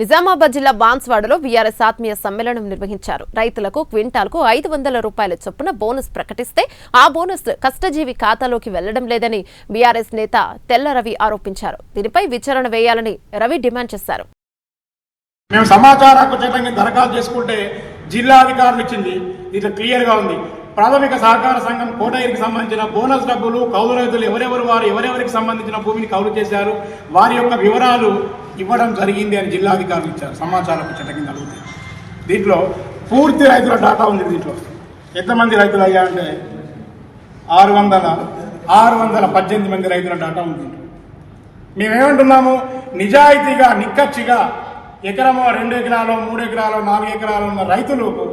నిజామాబాద్ జిల్లా బాన్స్వాడలో వీఆర్ఎస్ ఆత్మీయ సమ్మేళనం నిర్వహించారు. రైతులకు క్వింటాల్కు ఐదు వందల రూపాయల చొప్పున బోనస్ ప్రకటిస్తే ఆ బోనస్ కష్టజీవి ఖాతాలోకి వెళ్ళడం లేదని బీఆర్ఎస్ నేత తెల్ల రవి ఆరోపించారు. దీనిపై విచారణ వేయాలని రవి డిమాండ్ చేశారు. మేము సమాచార హక్కు దరఖాస్తు చేసుకుంటే జిల్లా అధికారులు ఇచ్చింది. దీంట్లో క్లియర్గా ఉంది. ప్రాథమిక సహకార సంఘం కోటగిరికి సంబంధించిన బోనస్ డబ్బులు కౌలు రైతులు ఎవరెవరు వారు ఎవరెవరికి సంబంధించిన భూమిని కౌలు చేశారు. వారి యొక్క వివరాలు ఇవ్వడం జరిగింది అని జిల్లాధికారులు ఇచ్చారు. సమాచారం చట్ట కింద అడుగుతాయి దీంట్లో పూర్తి రైతుల డాటా ఉంది దీంట్లో. ఎంతమంది రైతులు అయ్యారంటే ఆరు వందల ఆరు వందల పద్దెనిమిది మంది రైతుల డాటా ఉంది మేమేమంటున్నాము? నిజాయితీగా నిక్కచ్చిగా ఎకరమో రెండు ఎకరాలు మూడు ఎకరాలు నాలుగు ఎకరాలు ఉన్న రైతులకు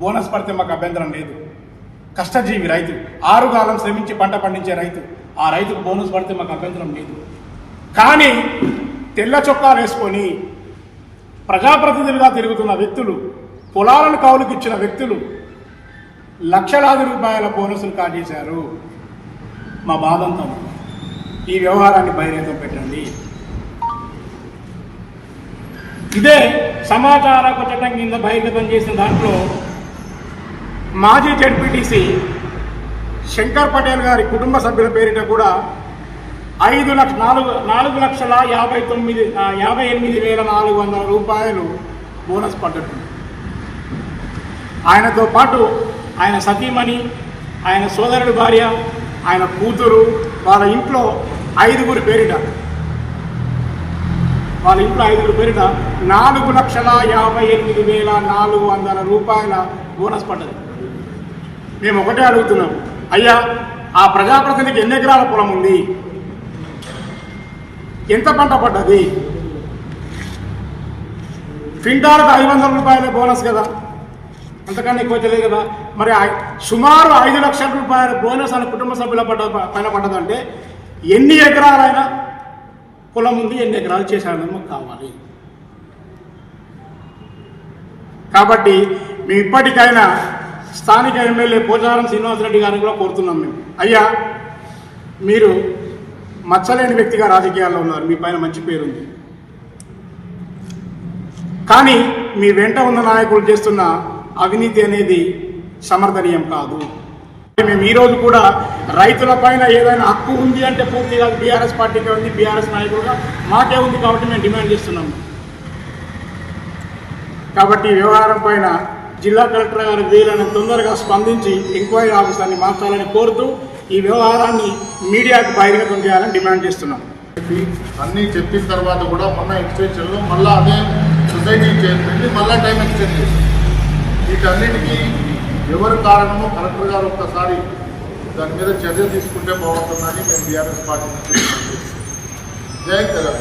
బోనస్ పడితే మాకు అభ్యంతరం లేదు. కష్టజీవి రైతు ఆరు కాలం శ్రమించి పంట పండించే రైతు ఆ రైతుకు బోనస్ పడితే మాకు అభ్యంతరం లేదు. కానీ తెల్ల చొక్కాలు వేసుకొని ప్రజాప్రతినిధులుగా తిరుగుతున్న వ్యక్తులు పొలాలను కౌలుకిచ్చిన వ్యక్తులు లక్షలాది రూపాయల బోనసులు కాజేశారు. మా బాధంతో. ఈ వ్యవహారాన్ని బహిరంగం పెట్టండి. ఇదే సమాచార చట్టం కింద బహిర్గతం చేసిన దాంట్లో మాజీ జడ్పీటీసీ శంకర్ పటేల్ గారి కుటుంబ సభ్యుల పేరిట కూడా ఐదు లక్ష నాలుగు నాలుగు లక్షల యాభై తొమ్మిది యాభై ఎనిమిది వేల నాలుగు వందల రూపాయలు బోనస్ పడ్డట్టు ఆయనతో పాటు ఆయన సతీమణి ఆయన సోదరుడి భార్య ఆయన కూతురు వాళ్ళ ఇంట్లో ఐదుగురు పేరిట వాళ్ళ ఇంట్లో ఐదుగురు పేరిట నాలుగు లక్షల యాభై ఎనిమిది వేల నాలుగు వందల రూపాయల బోనస్ పడ్డది. మేము ఒకటే అడుగుతున్నాం అయ్యా ఆ ప్రజాప్రతినిధికి ఎన్ని ఎకరాల పొలం ఉంది? ఎంత పంట పడ్డది? క్వింటాలకు ఐదు వందల రూపాయల బోనస్ కదా. అంతకన్నా ఎక్కువ తెలియదు కదా. మరి ఐ- సుమారు ఐదు లక్షల రూపాయల బోనస్ అని కుటుంబ సభ్యుల పడ్డ పైన పడ్డదంటే ఎన్ని ఎకరాలైనా పొలం ఉంది ఎన్ని ఎకరాలు చేశారని మాకు కావాలి. కాబట్టి మేము ఇప్పటికైనా స్థానిక ఎమ్మెల్యే పోచారం శ్రీనివాసరెడ్డి గారిని కూడా కోరుతున్నాం మేము. అయ్యా మీరు మచ్చలేని వ్యక్తిగా రాజకీయాల్లో ఉన్నారు. మీ పైన మంచి పేరుంది. కానీ మీ వెంట ఉన్న నాయకులు చేస్తున్న అవినీతి అనేది సమర్థనీయం కాదు. మేము ఈరోజు కూడా రైతుల పైన ఏదైనా హక్కు ఉంది అంటే పూర్తిగా బీఆర్ఎస్ పార్టీకే ఉంది బీఆర్ఎస్ నాయకులుగా మాకే ఉంది కాబట్టి మేము డిమాండ్ చేస్తున్నాము. కాబట్టి వ్యవహారం పైన జిల్లా కలెక్టర్ గారు వీలైన తొందరగా స్పందించి ఎంక్వైరీ ఆఫీసర్ని మార్చాలని కోరుతూ ఈ వ్యవహారాన్ని మీడియాకు బహిర్గతం చేయాలని డిమాండ్ చేస్తున్నాం. అన్నీ చెప్పిన తర్వాత కూడా మొన్న ఎక్స్టెన్షన్లో మళ్ళీ అదే సొసైటీ చేసింది మళ్ళీ టైం ఎక్స్టెండ్ చేసింది. వీటన్నిటికీ ఎవరు కారణమో కలెక్టర్ గారు ఒక్కసారి దాని మీద చర్య తీసుకుంటే బాగుంటుందని మేము బీఆర్ఎస్ పార్టీ జై తెలంగాణ.